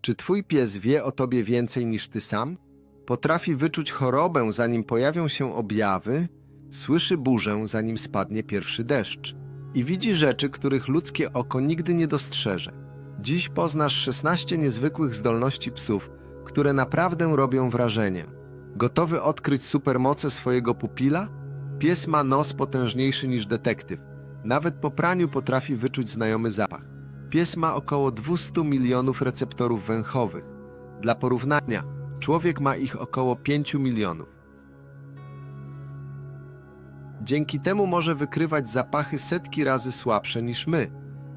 Czy twój pies wie o tobie więcej niż ty sam? Potrafi wyczuć chorobę, zanim pojawią się objawy, słyszy burzę, zanim spadnie pierwszy deszcz i widzi rzeczy, których ludzkie oko nigdy nie dostrzeże. Dziś poznasz 16 niezwykłych zdolności psów, które naprawdę robią wrażenie. Gotowy odkryć supermoce swojego pupila? Pies ma nos potężniejszy niż detektyw. Nawet po praniu potrafi wyczuć znajomy zapach. Pies ma około 200 milionów receptorów węchowych. Dla porównania, człowiek ma ich około 5 milionów. Dzięki temu może wykrywać zapachy setki razy słabsze niż my.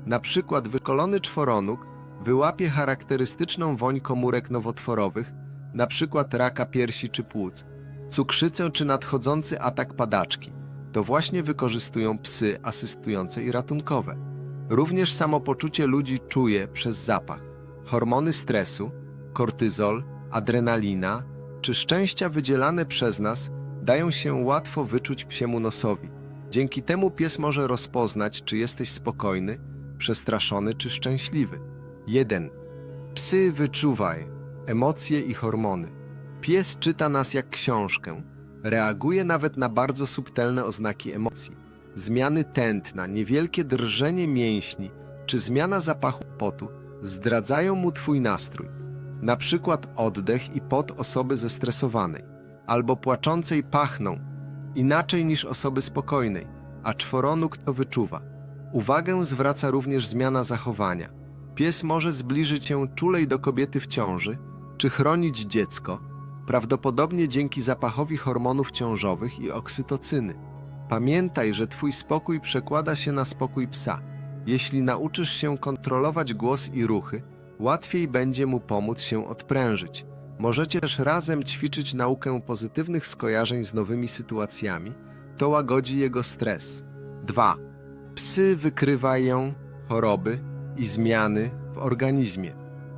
Na przykład wykolony czworonóg wyłapie charakterystyczną woń komórek nowotworowych, na przykład raka piersi czy płuc, cukrzycę czy nadchodzący atak padaczki. To właśnie wykorzystują psy asystujące i ratunkowe. Również samopoczucie ludzi czuje przez zapach. Hormony stresu, kortyzol, adrenalina czy szczęścia wydzielane przez nas dają się łatwo wyczuć psiemu nosowi. Dzięki temu pies może rozpoznać, czy jesteś spokojny, przestraszony czy szczęśliwy. 1. Psy wyczuwaj emocje i hormony. Pies czyta nas jak książkę. Reaguje nawet na bardzo subtelne oznaki emocji. Zmiany tętna, niewielkie drżenie mięśni czy zmiana zapachu potu zdradzają mu twój nastrój. Na przykład oddech i pot osoby zestresowanej albo płaczącej pachną inaczej niż osoby spokojnej, a czworonóg to wyczuwa. Uwagę zwraca również zmiana zachowania. Pies może zbliżyć się czulej do kobiety w ciąży czy chronić dziecko, prawdopodobnie dzięki zapachowi hormonów ciążowych i oksytocyny. Pamiętaj, że Twój spokój przekłada się na spokój psa. Jeśli nauczysz się kontrolować głos i ruchy, łatwiej będzie mu pomóc się odprężyć. Możecie też razem ćwiczyć naukę pozytywnych skojarzeń z nowymi sytuacjami. To łagodzi jego stres. 2. Psy wykrywają choroby i zmiany w organizmie.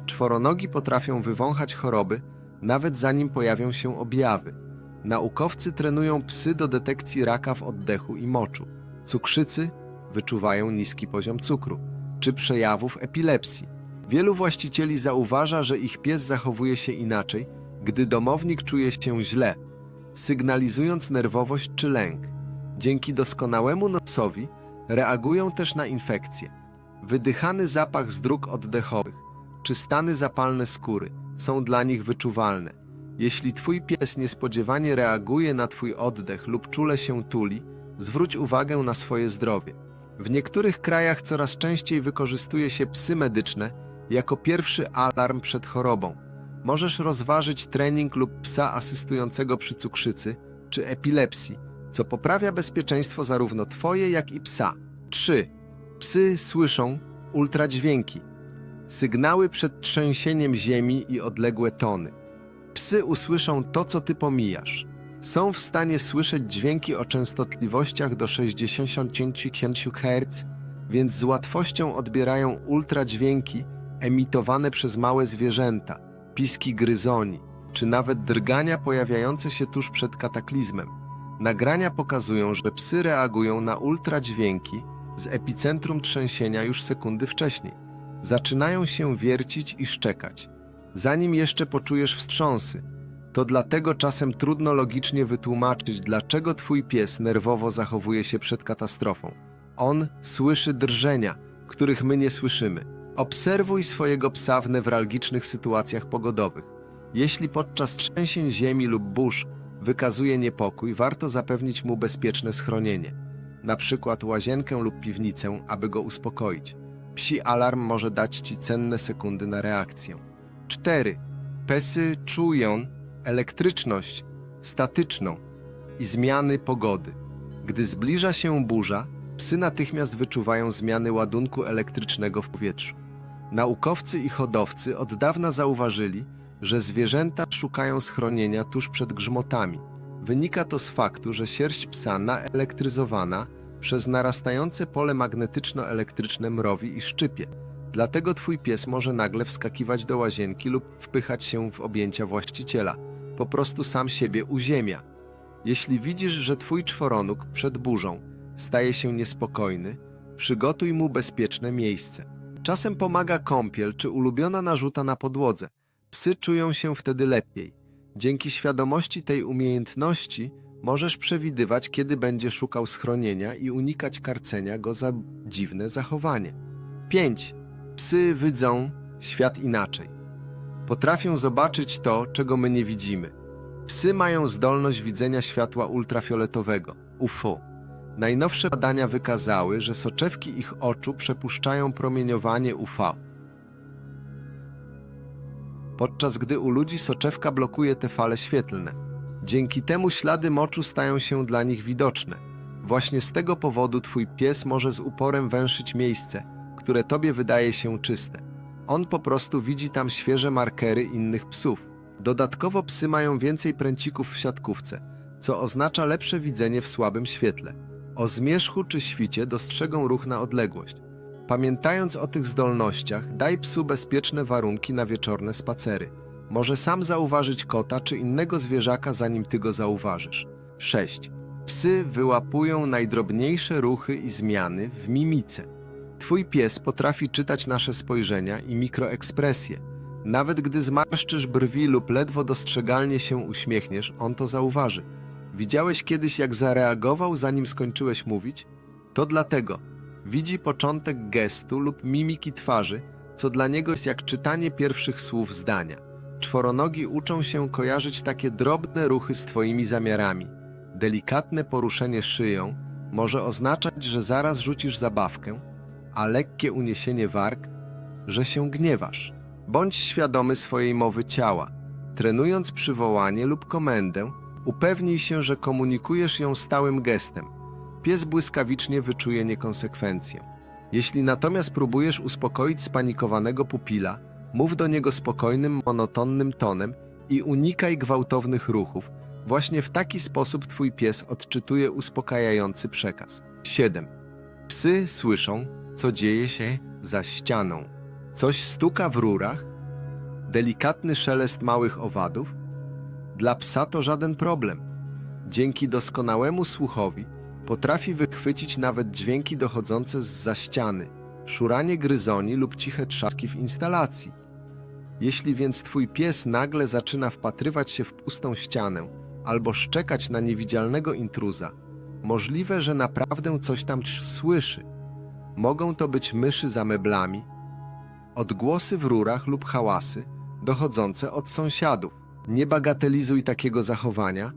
Czworonogi potrafią wywąchać choroby, nawet zanim pojawią się objawy. Naukowcy trenują psy do detekcji raka w oddechu i moczu. Cukrzycy wyczuwają niski poziom cukru, czy przejawów epilepsji. Wielu właścicieli zauważa, że ich pies zachowuje się inaczej, gdy domownik czuje się źle, sygnalizując nerwowość czy lęk. Dzięki doskonałemu nosowi reagują też na infekcje. Wydychany zapach z dróg oddechowych czy stany zapalne skóry są dla nich wyczuwalne. Jeśli twój pies niespodziewanie reaguje na twój oddech lub czule się tuli, zwróć uwagę na swoje zdrowie. W niektórych krajach coraz częściej wykorzystuje się psy medyczne jako pierwszy alarm przed chorobą. Możesz rozważyć trening lub psa asystującego przy cukrzycy czy epilepsji, co poprawia bezpieczeństwo zarówno twoje, jak i psa. 3. Psy słyszą ultradźwięki. Sygnały przed trzęsieniem ziemi i odległe tony. Psy usłyszą to, co ty pomijasz. Są w stanie słyszeć dźwięki o częstotliwościach do 65 Hz, więc z łatwością odbierają ultradźwięki emitowane przez małe zwierzęta, piski gryzoni, czy nawet drgania pojawiające się tuż przed kataklizmem. Nagrania pokazują, że psy reagują na ultradźwięki z epicentrum trzęsienia już sekundy wcześniej. Zaczynają się wiercić i szczekać, zanim jeszcze poczujesz wstrząsy. To dlatego czasem trudno logicznie wytłumaczyć, dlaczego twój pies nerwowo zachowuje się przed katastrofą. On słyszy drżenia, których my nie słyszymy. Obserwuj swojego psa w newralgicznych sytuacjach pogodowych. Jeśli podczas trzęsień ziemi lub burz wykazuje niepokój, warto zapewnić mu bezpieczne schronienie, na przykład łazienkę lub piwnicę, aby go uspokoić. Psi alarm może dać ci cenne sekundy na reakcję. 4. Pesy czują elektryczność statyczną i zmiany pogody. Gdy zbliża się burza, psy natychmiast wyczuwają zmiany ładunku elektrycznego w powietrzu. Naukowcy i hodowcy od dawna zauważyli, że zwierzęta szukają schronienia tuż przed grzmotami. Wynika to z faktu, że sierść psa naelektryzowana przez narastające pole magnetyczno-elektryczne mrowi i szczypie. Dlatego twój pies może nagle wskakiwać do łazienki lub wpychać się w objęcia właściciela. Po prostu sam siebie uziemia. Jeśli widzisz, że twój czworonóg przed burzą staje się niespokojny, przygotuj mu bezpieczne miejsce. Czasem pomaga kąpiel czy ulubiona narzuta na podłodze. Psy czują się wtedy lepiej. Dzięki świadomości tej umiejętności możesz przewidywać, kiedy będzie szukał schronienia i unikać karcenia go za dziwne zachowanie. 5. Psy widzą świat inaczej. Potrafią zobaczyć to, czego my nie widzimy. Psy mają zdolność widzenia światła ultrafioletowego UFO. Najnowsze badania wykazały, że soczewki ich oczu przepuszczają promieniowanie UV. Podczas gdy u ludzi soczewka blokuje te fale świetlne. Dzięki temu ślady moczu stają się dla nich widoczne. Właśnie z tego powodu twój pies może z uporem węszyć miejsce, które tobie wydaje się czyste. On po prostu widzi tam świeże markery innych psów. Dodatkowo psy mają więcej pręcików w siatkówce, co oznacza lepsze widzenie w słabym świetle. O zmierzchu czy świcie dostrzegą ruch na odległość. Pamiętając o tych zdolnościach, daj psu bezpieczne warunki na wieczorne spacery. Może sam zauważyć kota czy innego zwierzaka, zanim ty go zauważysz. 6. Psy wyłapują najdrobniejsze ruchy i zmiany w mimice. Twój pies potrafi czytać nasze spojrzenia i mikroekspresje. Nawet gdy zmarszczysz brwi lub ledwo dostrzegalnie się uśmiechniesz, on to zauważy. Widziałeś kiedyś, jak zareagował, zanim skończyłeś mówić? To dlatego. Widzi początek gestu lub mimiki twarzy, co dla niego jest jak czytanie pierwszych słów zdania. Czworonogi uczą się kojarzyć takie drobne ruchy z twoimi zamiarami. Delikatne poruszenie szyją może oznaczać, że zaraz rzucisz zabawkę, a lekkie uniesienie warg, że się gniewasz. Bądź świadomy swojej mowy ciała. Trenując przywołanie lub komendę, upewnij się, że komunikujesz ją stałym gestem. Pies błyskawicznie wyczuje niekonsekwencję. Jeśli natomiast próbujesz uspokoić spanikowanego pupila, mów do niego spokojnym, monotonnym tonem i unikaj gwałtownych ruchów. Właśnie w taki sposób twój pies odczytuje uspokajający przekaz. 7. Psy słyszą, co dzieje się za ścianą. Coś stuka w rurach? Delikatny szelest małych owadów? Dla psa to żaden problem. Dzięki doskonałemu słuchowi potrafi wychwycić nawet dźwięki dochodzące z za ściany, szuranie gryzoni lub ciche trzaski w instalacji. Jeśli więc twój pies nagle zaczyna wpatrywać się w pustą ścianę albo szczekać na niewidzialnego intruza, możliwe, że naprawdę coś tam słyszy. Mogą to być myszy za meblami, odgłosy w rurach lub hałasy dochodzące od sąsiadów. Nie bagatelizuj takiego zachowania.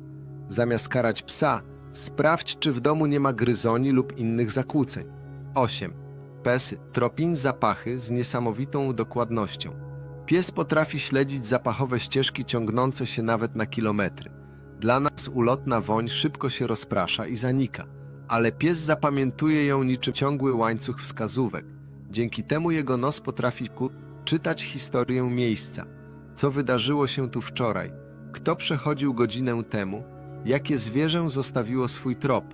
Zamiast karać psa, sprawdź, czy w domu nie ma gryzoni lub innych zakłóceń. 8. Pes tropiń zapachy z niesamowitą dokładnością. Pies potrafi śledzić zapachowe ścieżki ciągnące się nawet na kilometry. Dla nas ulotna woń szybko się rozprasza i zanika, ale pies zapamiętuje ją niczym ciągły łańcuch wskazówek. Dzięki temu jego nos potrafi czytać historię miejsca. Co wydarzyło się tu wczoraj? Kto przechodził godzinę temu? Jakie zwierzę zostawiło swój trop?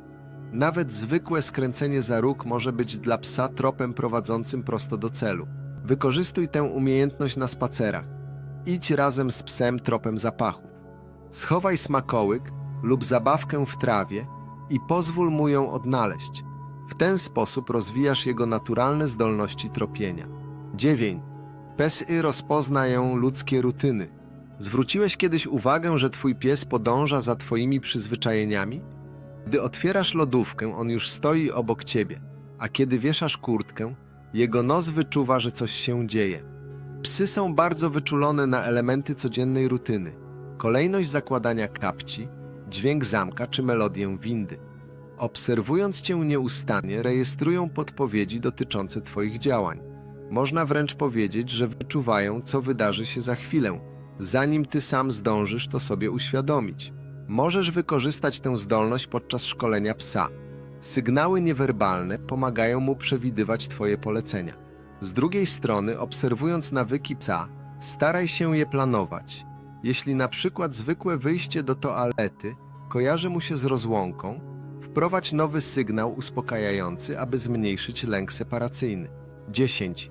Nawet zwykłe skręcenie za róg może być dla psa tropem prowadzącym prosto do celu. Wykorzystuj tę umiejętność na spacerach. Idź razem z psem tropem zapachu. Schowaj smakołyk lub zabawkę w trawie i pozwól mu ją odnaleźć. W ten sposób rozwijasz jego naturalne zdolności tropienia. 9. Pesy rozpoznają ludzkie rutyny. Zwróciłeś kiedyś uwagę, że twój pies podąża za twoimi przyzwyczajeniami? Gdy otwierasz lodówkę, on już stoi obok ciebie, a kiedy wieszasz kurtkę, jego nos wyczuwa, że coś się dzieje. Psy są bardzo wyczulone na elementy codziennej rutyny. Kolejność zakładania kapci, dźwięk zamka czy melodię windy. Obserwując cię nieustannie, rejestrują podpowiedzi dotyczące twoich działań. Można wręcz powiedzieć, że wyczuwają, co wydarzy się za chwilę, zanim ty sam zdążysz to sobie uświadomić. Możesz wykorzystać tę zdolność podczas szkolenia psa. Sygnały niewerbalne pomagają mu przewidywać twoje polecenia. Z drugiej strony, obserwując nawyki psa, staraj się je planować. Jeśli na przykład zwykłe wyjście do toalety kojarzy mu się z rozłąką, wprowadź nowy sygnał uspokajający, aby zmniejszyć lęk separacyjny. 10.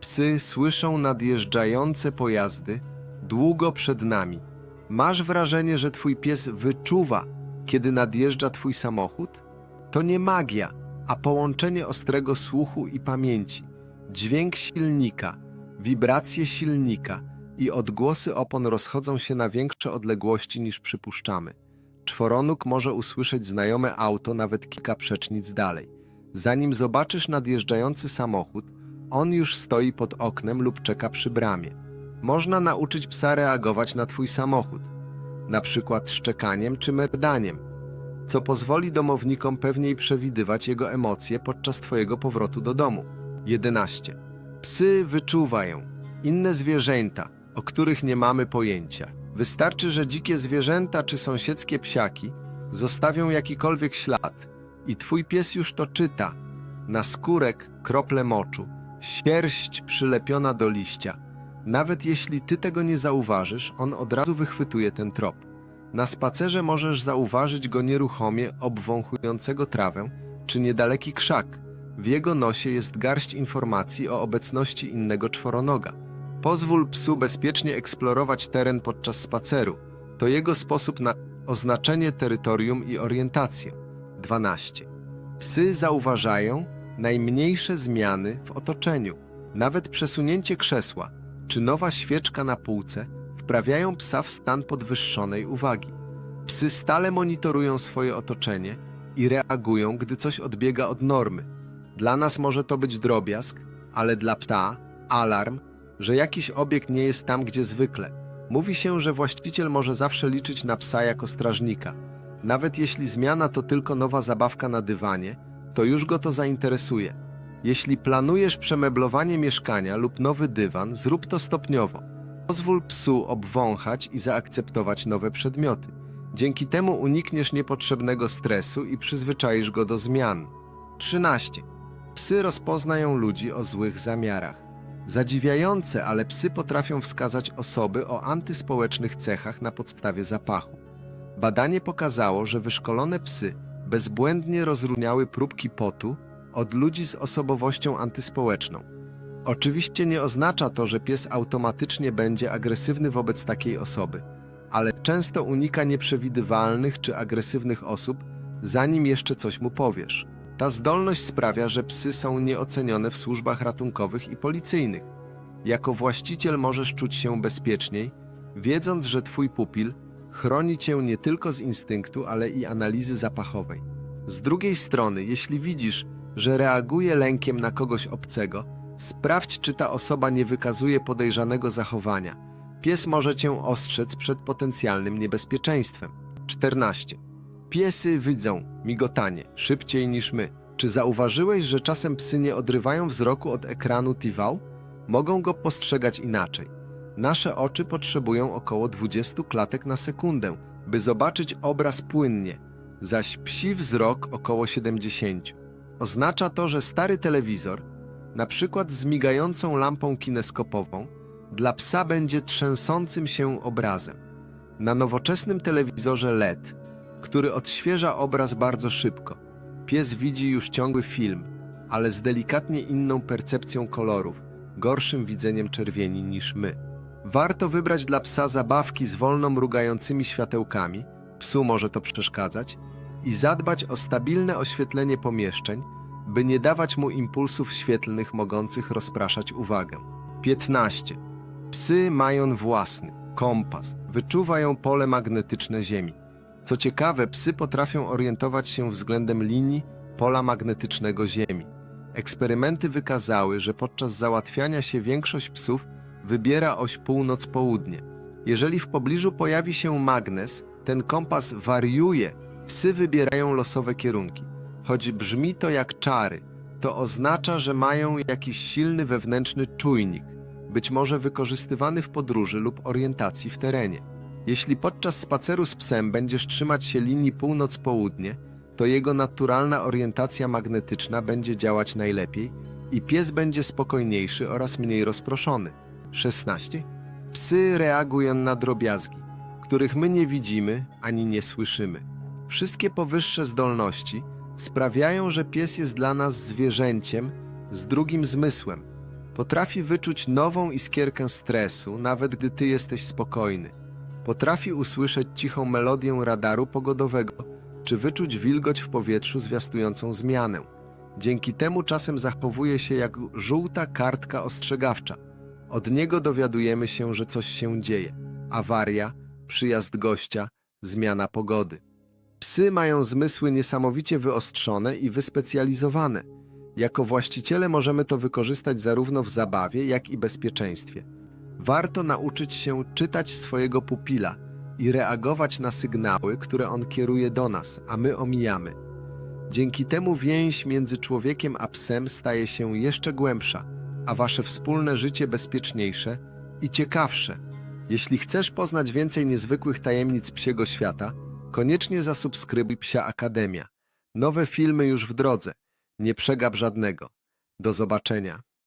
Psy słyszą nadjeżdżające pojazdy długo przed nami. Masz wrażenie, że twój pies wyczuwa, kiedy nadjeżdża twój samochód? To nie magia, a połączenie ostrego słuchu i pamięci. Dźwięk silnika, wibracje silnika i odgłosy opon rozchodzą się na większe odległości niż przypuszczamy. Czworonóg może usłyszeć znajome auto nawet kilka przecznic dalej. Zanim zobaczysz nadjeżdżający samochód, on już stoi pod oknem lub czeka przy bramie. Można nauczyć psa reagować na twój samochód, na przykład szczekaniem czy merdaniem, co pozwoli domownikom pewniej przewidywać jego emocje podczas twojego powrotu do domu. 11. Psy wyczuwają inne zwierzęta, o których nie mamy pojęcia. Wystarczy, że dzikie zwierzęta czy sąsiedzkie psiaki zostawią jakikolwiek ślad i twój pies już to czyta. Na skórek krople moczu, sierść przylepiona do liścia. Nawet jeśli ty tego nie zauważysz, on od razu wychwytuje ten trop. Na spacerze możesz zauważyć go nieruchomie obwąchującego trawę czy niedaleki krzak. W jego nosie jest garść informacji o obecności innego czworonoga. Pozwól psu bezpiecznie eksplorować teren podczas spaceru. To jego sposób na oznaczenie terytorium i orientację. 12. Psy zauważają najmniejsze zmiany w otoczeniu. Nawet przesunięcie krzesła czy nowa świeczka na półce wprawiają psa w stan podwyższonej uwagi. Psy stale monitorują swoje otoczenie i reagują, gdy coś odbiega od normy. Dla nas może to być drobiazg, ale dla psa alarm, że jakiś obiekt nie jest tam, gdzie zwykle. Mówi się, że właściciel może zawsze liczyć na psa jako strażnika. Nawet jeśli zmiana to tylko nowa zabawka na dywanie, to już go to zainteresuje. Jeśli planujesz przemeblowanie mieszkania lub nowy dywan, zrób to stopniowo. Pozwól psu obwąchać i zaakceptować nowe przedmioty. Dzięki temu unikniesz niepotrzebnego stresu i przyzwyczaisz go do zmian. 13. Psy rozpoznają ludzi o złych zamiarach. Zadziwiające, ale psy potrafią wskazać osoby o antyspołecznych cechach na podstawie zapachu. Badanie pokazało, że wyszkolone psy bezbłędnie rozróżniały próbki potu od ludzi z osobowością antyspołeczną. Oczywiście nie oznacza to, że pies automatycznie będzie agresywny wobec takiej osoby, ale często unika nieprzewidywalnych czy agresywnych osób, zanim jeszcze coś mu powiesz. Ta zdolność sprawia, że psy są nieocenione w służbach ratunkowych i policyjnych. Jako właściciel możesz czuć się bezpieczniej, wiedząc, że twój pupil chroni cię nie tylko z instynktu, ale i analizy zapachowej. Z drugiej strony, jeśli widzisz, że reaguje lękiem na kogoś obcego, sprawdź, czy ta osoba nie wykazuje podejrzanego zachowania. Pies może cię ostrzec przed potencjalnym niebezpieczeństwem. 14. Piesy widzą migotanie szybciej niż my. Czy zauważyłeś, że czasem psy nie odrywają wzroku od ekranu TV? Mogą go postrzegać inaczej. Nasze oczy potrzebują około 20 klatek na sekundę, by zobaczyć obraz płynnie, zaś psi wzrok około 70. Oznacza to, że stary telewizor, na przykład z migającą lampą kineskopową, dla psa będzie trzęsącym się obrazem. Na nowoczesnym telewizorze LED, który odświeża obraz bardzo szybko, pies widzi już ciągły film, ale z delikatnie inną percepcją kolorów, gorszym widzeniem czerwieni niż my. Warto wybrać dla psa zabawki z wolno mrugającymi światełkami, psu może to przeszkadzać, i zadbać o stabilne oświetlenie pomieszczeń, by nie dawać mu impulsów świetlnych mogących rozpraszać uwagę. 15. Psy mają własny kompas, wyczuwają pole magnetyczne Ziemi. Co ciekawe, psy potrafią orientować się względem linii pola magnetycznego Ziemi. Eksperymenty wykazały, że podczas załatwiania się większość psów wybiera oś północ-południe. Jeżeli w pobliżu pojawi się magnes, ten kompas wariuje, psy wybierają losowe kierunki. Choć brzmi to jak czary, to oznacza, że mają jakiś silny wewnętrzny czujnik, być może wykorzystywany w podróży lub orientacji w terenie. Jeśli podczas spaceru z psem będziesz trzymać się linii północ-południe, to jego naturalna orientacja magnetyczna będzie działać najlepiej i pies będzie spokojniejszy oraz mniej rozproszony. 16. Psy reagują na drobiazgi, których my nie widzimy ani nie słyszymy. Wszystkie powyższe zdolności sprawiają, że pies jest dla nas zwierzęciem z drugim zmysłem. Potrafi wyczuć nową iskierkę stresu, nawet gdy ty jesteś spokojny. Potrafi usłyszeć cichą melodię radaru pogodowego, czy wyczuć wilgoć w powietrzu zwiastującą zmianę. Dzięki temu czasem zachowuje się jak żółta kartka ostrzegawcza. Od niego dowiadujemy się, że coś się dzieje. Awaria, przyjazd gościa, zmiana pogody. Psy mają zmysły niesamowicie wyostrzone i wyspecjalizowane. Jako właściciele możemy to wykorzystać zarówno w zabawie, jak i bezpieczeństwie. Warto nauczyć się czytać swojego pupila i reagować na sygnały, które on kieruje do nas, a my omijamy. Dzięki temu więź między człowiekiem a psem staje się jeszcze głębsza, a wasze wspólne życie bezpieczniejsze i ciekawsze. Jeśli chcesz poznać więcej niezwykłych tajemnic psiego świata, koniecznie zasubskrybuj Psia Akademia. Nowe filmy już w drodze. Nie przegap żadnego. Do zobaczenia.